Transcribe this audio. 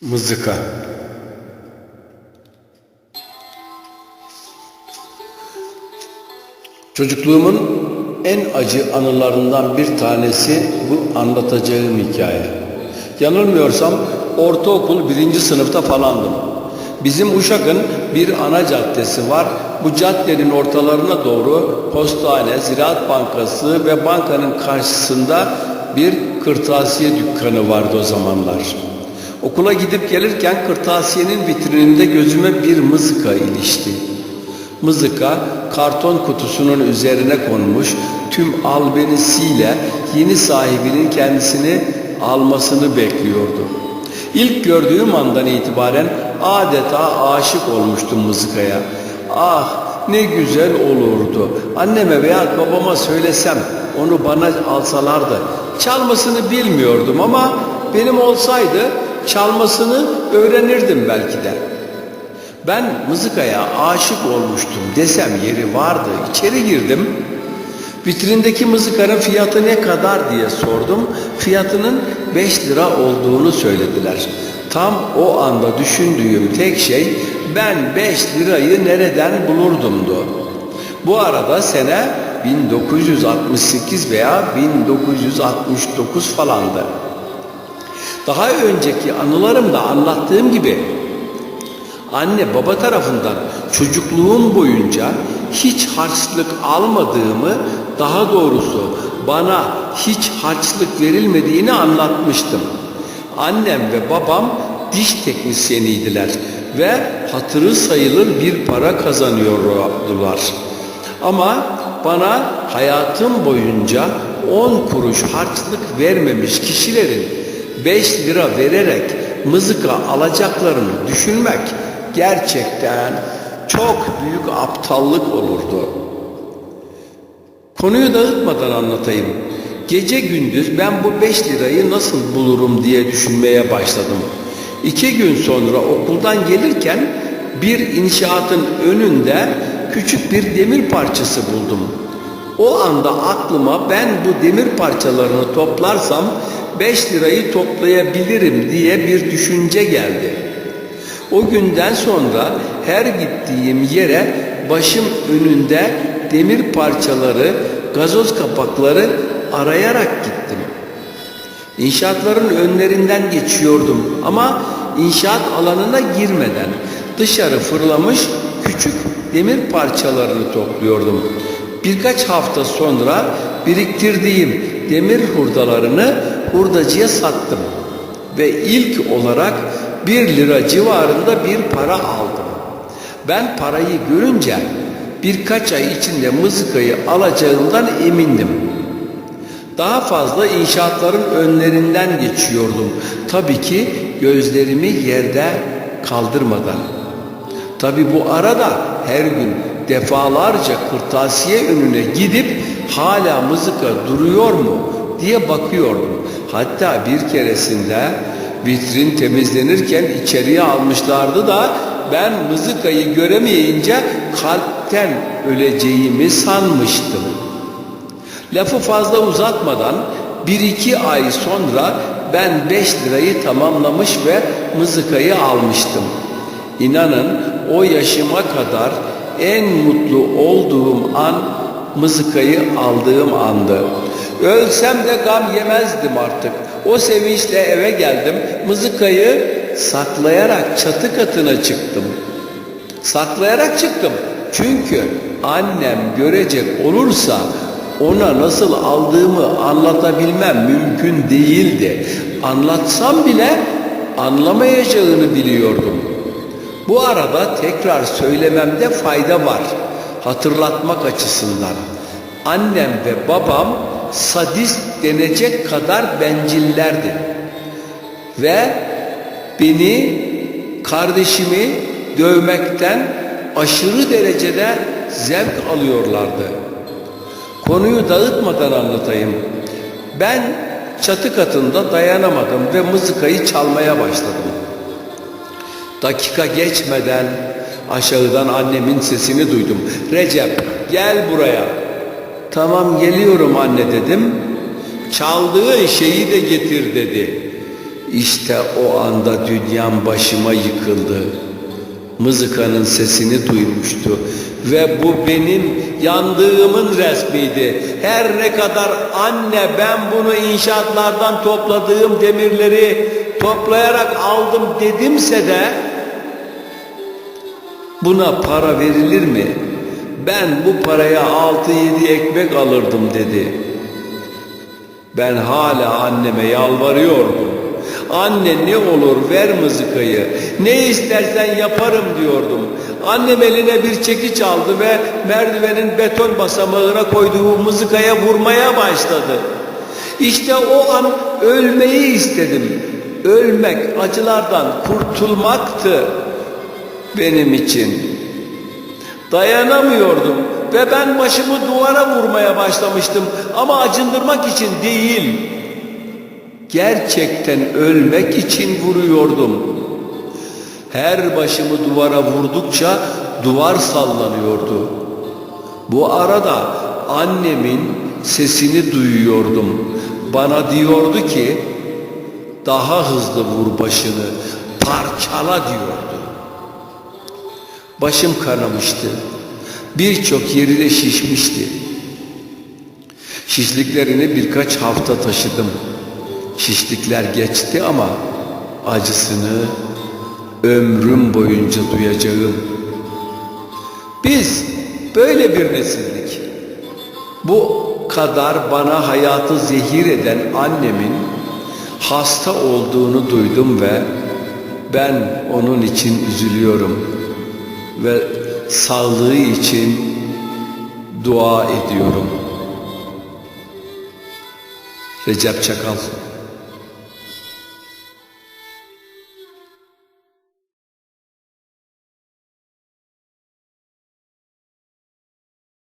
Mızıka Çocukluğumun en acı anılarından bir tanesi bu anlatacağım hikaye. Yanılmıyorsam ortaokul birinci sınıfta falandım. Bizim Uşak'ın bir ana caddesi var. Bu caddenin ortalarına doğru postane, Ziraat Bankası ve bankanın karşısında bir kırtasiye dükkanı vardı o zamanlar. Okula gidip gelirken kırtasiyenin vitrininde gözüme bir mızıka ilişti. Mızıka karton kutusunun üzerine konmuş tüm albenisiyle yeni sahibinin kendisini almasını bekliyordu. İlk gördüğüm andan itibaren adeta aşık olmuştum mızıkaya. Ah ne güzel olurdu. Anneme veya babama söylesem onu bana alsalardı. Çalmasını bilmiyordum ama benim olsaydı çalmasını öğrenirdim belki de. Ben mızıkaya aşık olmuştum desem yeri vardı. İçeri girdim. Vitrindeki mızıkanın fiyatı ne kadar diye sordum. Fiyatının 5 lira olduğunu söylediler. Tam o anda düşündüğüm tek şey ben 5 lirayı nereden bulurdumdu. Bu arada sene 1968 veya 1969 falandı. Daha önceki anılarımda anlattığım gibi anne baba tarafından çocukluğum boyunca hiç harçlık almadığımı daha doğrusu bana hiç harçlık verilmediğini anlatmıştım. Annem ve babam diş teknisyeniydiler ve hatırı sayılır bir para kazanıyordular. Ama bana hayatım boyunca 10 kuruş harçlık vermemiş kişilerin 5 lira vererek mızıka alacaklarını düşünmek gerçekten çok büyük aptallık olurdu. Konuyu dağıtmadan anlatayım. Gece gündüz ben bu 5 lirayı nasıl bulurum diye düşünmeye başladım. İki gün sonra okuldan gelirken bir inşaatın önünde küçük bir demir parçası buldum. O anda aklıma ben bu demir parçalarını toplarsam 5 lirayı toplayabilirim diye bir düşünce geldi. O günden sonra her gittiğim yere başım önünde demir parçaları, gazoz kapakları arayarak gittim. İnşaatların önlerinden geçiyordum ama inşaat alanına girmeden dışarı fırlamış küçük demir parçalarını topluyordum. Birkaç hafta sonra biriktirdiğim demir hurdalarını hurdacıya sattım ve ilk olarak bir lira civarında bir para aldım. Ben parayı görünce birkaç ay içinde mızıkayı alacağımdan emindim. Daha fazla inşaatların önlerinden geçiyordum. Tabii ki gözlerimi yerde kaldırmadan. Tabii bu arada her gün defalarca kırtasiye önüne gidip hala mızıka duruyor mu diye bakıyordum. Hatta bir keresinde vitrin temizlenirken içeriye almışlardı da ben mızıkayı göremeyince kalpten öleceğimi sanmıştım. Lafı fazla uzatmadan bir iki ay sonra ben beş lirayı tamamlamış ve mızıkayı almıştım. İnanın o yaşıma kadar en mutlu olduğum an mızıkayı aldığım andı. Ölsem de gam yemezdim artık. O sevinçle eve geldim. Mızıkayı saklayarak çatı katına çıktım. Saklayarak çıktım. Çünkü annem görecek olursa ona nasıl aldığımı anlatabilmem mümkün değildi. Anlatsam bile anlamayacağını biliyordum. Bu arada tekrar söylememde fayda var. Hatırlatmak açısından. Annem ve babam sadist denecek kadar bencillerdi. Ve beni, kardeşimi dövmekten aşırı derecede zevk alıyorlardı. Konuyu dağıtmadan anlatayım. Ben çatı katında dayanamadım ve mızıkayı çalmaya başladım. Dakika geçmeden aşağıdan annemin sesini duydum. Recep gel buraya. Tamam geliyorum anne dedim. Çaldığı şeyi de getir dedi. İşte o anda dünyam başıma yıkıldı. Mızıkanın sesini duymuştu ve bu benim yandığımın resmiydi. Her ne kadar anne ben bunu inşaatlardan topladığım demirleri toplayarak aldım dedimse de buna para verilir mi? Ben bu paraya 6-7 ekmek alırdım dedi. Ben hala anneme yalvarıyordum. Anne ne olur ver mızıkayı. Ne istersen yaparım diyordum. Annem eline bir çekiç aldı ve merdivenin beton basamağına koyduğu mızıkaya vurmaya başladı. İşte o an ölmeyi istedim. Ölmek, acılardan kurtulmaktı benim için. Dayanamıyordum ve ben başımı duvara vurmaya başlamıştım ama acındırmak için değil. Gerçekten ölmek için vuruyordum. Her başımı duvara vurdukça duvar sallanıyordu. Bu arada annemin sesini duyuyordum. Bana diyordu ki daha hızlı vur başını, parçala diyordu. Başım kanamıştı. Birçok yeri de şişmişti. Şişliklerini birkaç hafta taşıdım. Şişlikler geçti ama acısını ömrüm boyunca duyacağım. Biz böyle bir nesildik. Bu kadar bana hayatı zehir eden annemin hasta olduğunu duydum ve ben onun için üzülüyorum ve sağlığı için dua ediyorum. Recep Çakal